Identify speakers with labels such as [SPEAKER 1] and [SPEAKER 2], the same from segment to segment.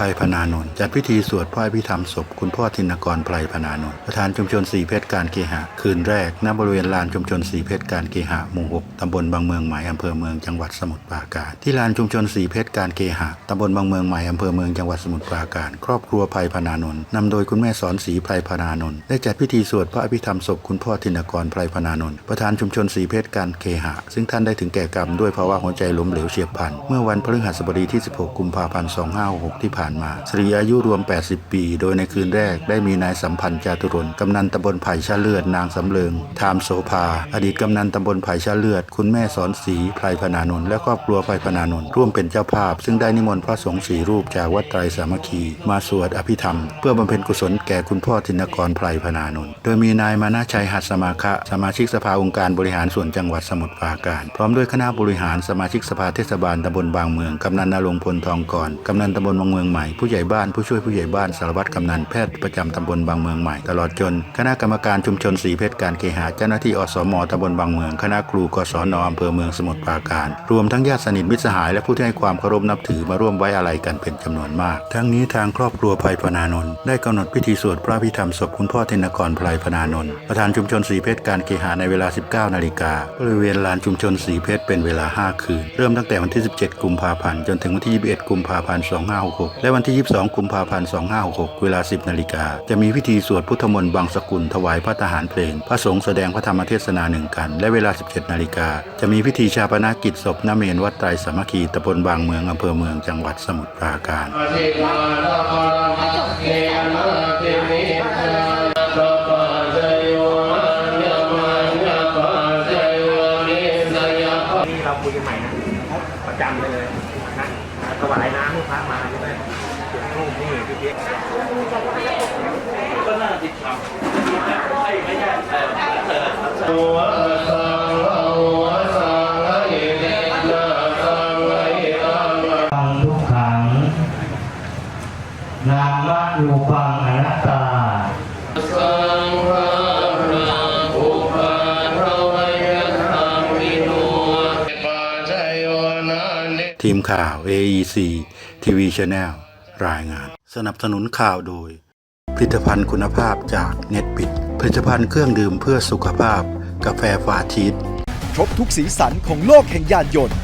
[SPEAKER 1] ครอบครัวไพรพนานนท์จัดพิธีสวดพระอภิธรรมศพคุณพ่อธินกรไพรพนานนท์ประธานชุมชนสีเพชรการเคหะ คืนแรกณบริเวณลานชุมชนสีเพชรการเคหะหมู่หกตำบลบางเมืองใหม่อำเภอเมืองจังหวัดสมุทรปราการ ที่ลานชุมชนสีเพชรการเคหะตำบลบางเมืองใหม่อำเภอเมืองจังหวัดสมุทรปราการ ครอบครัวไพรพนานนท์นำโดยคุณแม่สอนศรีไพรพนานนท์ได้จัดพิธีสวดพระอภิธรรมศพคุณพ่อธินกรไพรพนานนท์ประธานชุมชนสีเพชรการเคหะ ซึ่งท่านได้ถึงแก่กรรมด้วยภาวะหัวใจล้มเหลวเฉียบพลันเมื่อวันพฤหัสบดีที่ 16 กุมภาพันธ์ 2566 ที่ผ่านมาสรีอายุรวม 80 ปี โดยในคืนแรกได้มีนายสัมพันธ์จาตุรน์กำนันตำบลไผ่ชะเลือดนางสำเริงทามโสภา อดีตกำนันตำบลไผ่ชะเลือด คุณแม่สอนศรีไพรพนานนท์และครอบครัวไพรพนานนท์ร่วมเป็นเจ้าภาพ ซึ่งได้นิมนต์พระสงฆ์สี่รูปจากวัดไตรสามัคคี มาสวดอภิธรรม เพื่อบำเพ็ญกุศลแก่คุณพ่อธินกรไพรพนานนท์โดยมีนายมานาชัยหัสสมาคะสมาชิกสภาองค์การบริหารส่วนจังหวัดสมุทรปราการ พร้อมด้วยคณะบริหารสมาชิกสภาเทศบาลตำบลบางเมืองกำนันนรงพลทองก่อนกำนันตำบลบางเมืองใหม่ผู้ใหญ่บ้านผู้ช่วยผู้ใหญ่บ้านสารวัตรกำนันแพทย์ประจำตำบลบางเมืองใหม่ ตลอดจน คณะกรรมการชุมชนสีเพชรการเคหะเจ้าหน้าที่อสมตำบลบางเมือง คณะครูกศนอำเภอเมืองสมุทรปราการ รวมทั้งญาติสนิทมิตรสหาย และผู้ที่ให้ความเคารพนับถือมาร่วมไว้อาลัยกันเป็นจำนวนมาก ทั้งนี้ทางครอบครัวไพรพนานนท์ได้กำหนดพิธีสวดพระพิธรรมศพคุณพ่อเทนกรไพรพนานนท์ประธานชุมชนสีเพชรการเคหะในเวลา 19 นาฬิกาบริเวณลานชุมชนสีเพชรเป็นเวลา 5 คืน เริ่มตั้งแต่วันที่ 17 กุมภาพันธ์จนถึงวันที่ 21 กุมภาพันธ์ 2566 และวันที่ 22 กุมภาพันธ์ 2566 เวลา 10 นาฬิกา จะมีพิธีสวดพุทธมนต์บางสกุลถวายพระทหารเพลง พระสงฆ์แสดงพระธรรมเทศนาหนึ่งกัน และเวลา 17 นาฬิกา จะมีพิธีชาปนกิจศพนเมนวัดไตรสามัคคีตำบลบางเมืองอำเภอเมืองจังหวัดสมุทรปราการ
[SPEAKER 2] นี่เราคุยกันใหม่นะประจำไปเลยนะ ถวายน้ำให้พระมาใช่ไหมจุดทูบนี่พี่เปี๊ยก็
[SPEAKER 3] น่าตั
[SPEAKER 1] ทีมข่าว AEC TV Channel รายงาน สนับสนุนข่าวโดย ผลิตภัณฑ์คุณภาพจากเน็ตปิด ผลิตภัณฑ์เครื่องดื่มเพื่อสุขภาพ กาแฟฟาชีส
[SPEAKER 4] ครบทุกสีสันของโลกแห่งยานยนต์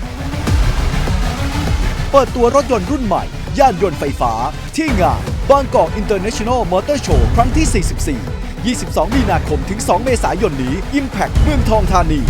[SPEAKER 4] เปิดตัวรถยนต์รุ่นใหม่ ยานยนต์ไฟฟ้า ที่งานบางกอกอินเตอร์เนชั่นแนลมอเตอร์โชว์ครั้งที่ 44 22 มีนาคมถึง 2 เมษายนนี้ Impact เมืองทองธานี